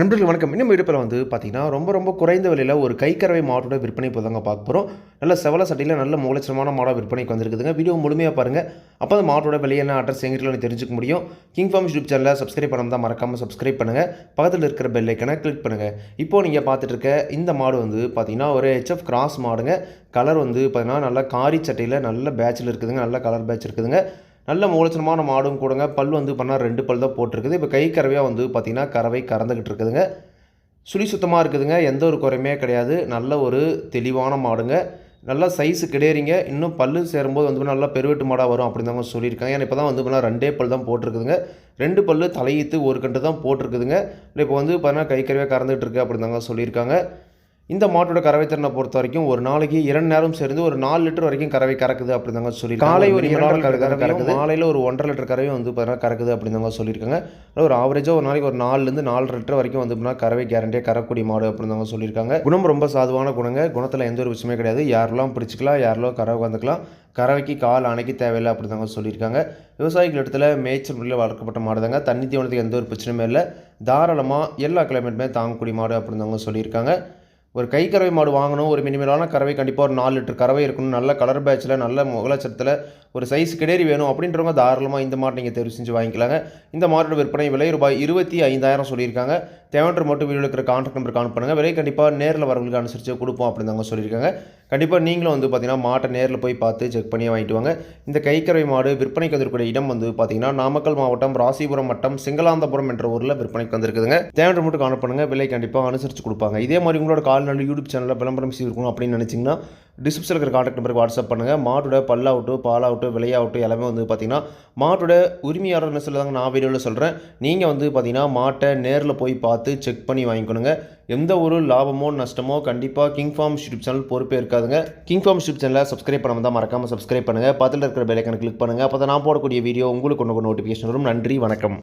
நண்பர்கள் வணக்கம். இன்னும் விடுப்பில் வந்து பார்த்தீங்கன்னா ரொம்ப ரொம்ப குறைந்த விலையில் ஒரு கைக்கறவை மாட்டோட விற்பனை இப்போ தாங்க பார்க்க போகிறோம் நல்ல செவல சட்டையில் நல்ல மூலச்சரமான மாடாக விற்பனைக்கு வந்திருக்குதுங்க. வீடியோ முழுமையாக பாருங்கள் அப்போ அந்த மாட்டோட விலை என்ன அட்ரஸ் எங்கிட்ட தெரிஞ்சுக்க முடியும். கிங் ஃபார்ம் யூடியூப் சேனலில் சப்ஸ்கிரைப் பண்ணாம தான் மறக்காமல் சப்ஸ்கிரைப் பண்ணுங்கள் பக்கத்தில் இருக்கிற பெல் ஐக்கனை கிளிக் பண்ணுங்கள் இப்போது நீங்கள் பார்த்துட்டு இருக்க இந்த மாடு வந்து பார்த்தீங்கன்னா ஒரு ஹெச்எஃப் கிராஸ் மாடுங்க. கலர் வந்து பார்த்தீங்கன்னா நல்லா காரி சட்டையில் நல்ல பேட்சில் இருக்குதுங்க. நல்ல கலர் பேட்ச் இருக்குதுங்க. நல்ல மூலச்சனமான மாடும் கூடங்க. பல் வந்து பண்ணால் ரெண்டு பல் தான் போட்டிருக்குது. இப்போ கை கறவையாக வந்து பார்த்திங்கன்னா கறவை கறந்துக்கிட்டு இருக்குதுங்க. சுழி சுத்தமாக இருக்குதுங்க. எந்த ஒரு குறையுமே கிடையாது. நல்ல ஒரு தெளிவான மாடுங்க. நல்லா சைஸு கிடையாதுங்க. இன்னும் பல்லு சேரும்போது வந்து நல்லா பெருவெட்டு மாடாக வரும் அப்படின்னு தாங்க சொல்லியிருக்காங்க. ஏன்னா இப்போ தான் வந்து பார்த்தீங்கன்னா ரெண்டே பல் தான் போட்டிருக்குதுங்க. ரெண்டு பல்லு தலையீத்து ஒரு கண்டு தான் போட்டிருக்குதுங்க. இப்போ வந்து பார்த்தீங்கன்னா கை கறியாக கறந்துகிட்டு இருக்கு அப்படின்னு தாங்க சொல்லியிருக்காங்க. இந்த மாட்டோட கறவை திறனை பொறுத்த வரைக்கும் ஒரு நாளைக்கு இரண்டு நேரம் சேர்ந்து ஒரு நாலு லிட்டர் வரைக்கும் கறவை கறக்குது அப்படின்னு தாங்க சொல்லி காலை ஒரு இரண்டு லிட்டர் கறக்குது. மாலையில் ஒரு ஒன்றரை லிட்டர் கறவை வந்து பார்த்தீங்கன்னா கறக்குது அப்படின்னு தாங்க சொல்லியிருக்காங்க. ஒரு ஆவரேஜாக ஒரு நாளைக்கு ஒரு நாலுலேருந்து நாலு லிட்டர் வரைக்கும் வந்து பார்த்தீங்கன்னா கறவை கேரண்டியாக கறக்கூடிய மாடு அப்படின்னு தாங்க சொல்லியிருக்காங்க. குணம் ரொம்ப சாதுவான குணங்க. குணத்தில் எந்த ஒரு விஷயமே கிடையாது. யாரெல்லாம் பிடிச்சிக்கலாம் யாரெல்லாம் கறவை வந்துக்கலாம் கறவைக்கு கால் அணைக்கு தேவையில்லை அப்படி தாங்க சொல்லியிருக்காங்க. விவசாயிகள் இடத்துல மேய்ச்சல் முறையில் வளர்க்கப்பட்ட மாடு தாங்க தண்ணி தீவனத்துக்கு எந்த ஒரு பிரச்சனையுமே இல்லை. தாராளமாக எல்லா கிளைமேட்டுமே தாங்கக்கூடிய மாடு அப்படின்னு தாங்க சொல்லியிருக்காங்க. ஒரு கை கறவை மாடு வாங்கணும் ஒரு மினிமலான கறவை கண்டிப்பாக ஒரு நாலு லிட்டர் கறவை இருக்கணும் நல்ல கலர் பேட்சில் நல்ல முகலச்சத்தில் ஒரு சைஸ் கிடேரி வேணும் அப்படின்றவங்க தாராளமாக இந்த மாடு நீங்கள் தெரிவு செஞ்சு வாங்கிக்கலாங்க. இந்த மாட்டோட விற்பனை விலை ரூபாய் இருபத்தி ஐந்தாயிரம் சொல்லியிருக்காங்க. தேவையற்ற மட்டும் வீடியோவில் இருக்கிற கான்டாக்ட் நம்பர் கான் பண்ணுங்கள் விலை கண்டிப்பாக நேரில் வரவங்களுக்கு அனுசரித்து கொடுப்போம் அப்படின்னு தாங்க சொல்லியிருக்காங்க. கண்டிப்பாக நீங்களும் வந்து பார்த்திங்கன்னா மாட்டை நேரில் போய் பார்த்து செக் பண்ணி வாங்கிட்டு வாங்க. இந்த கைக்கறவை மாடு விற்பனைக்கு வந்திருக்கிற இடம் வந்து பார்த்தீங்கன்னா நாமக்கல் மாவட்டம் ராசிபுரம் மட்டம் சிங்களாந்தபுரம் என்ற ஊரில் விற்பனைக்கு வந்திருக்குதுங்க தேவைன்ற மட்டும் கான் பண்ணுங்கள் விலை கண்டிப்பாக அனுசரித்து கொடுப்பாங்க. இதே மாதிரி உங்களோட கால்நடை யூடியூப் சேனலில் விளம்பரம் செய்திருக்கணும் அப்படின்னு நினச்சிங்கன்னா டிஸ்கிரிப்ஷனில் இருக்கிற காண்டாக்ட் நம்பருக்கு வாட்ஸ்அப் பண்ணுங்கள் மாட்டோட பல்லாகட்டும் பாலாகட்டும் விலையாகட்டும் எல்லாமே வந்து பார்த்திங்கன்னா மாட்டோட உரிமையாளர்னு சொல்லுதாங்க நான் வீடியோவில் சொல்கிறேன் நீங்கள் வந்து பார்த்தீங்கன்னா மாட்டை நேரில் போய் பார்த்து செக் பண்ணி வாங்கிக்கணுங்க. எந்த ஒரு லாபமோ நஷ்டமோ கண்டிப்பாக கிங் ஃபார்ம் யூடியூப் சேனல் பொறுப்பே இருக்காதுங்க. கிங் ஃபார்ம் யூடியூப் சேனலை சப்ஸ்கிரைப் பண்ணாமல் தான் மறக்காமல் சப்ஸ்கிரைப் பண்ணுங்கள் பக்கத்தில் இருக்கிற பெல்லைக்கனை கிளிக் பண்ணுங்கள் அப்போ தான் நான் போடக்கூடிய வீடியோ உங்களுக்கு ஒன்று நோட்டிஃபிகேஷன் வரும். நன்றி வணக்கம்.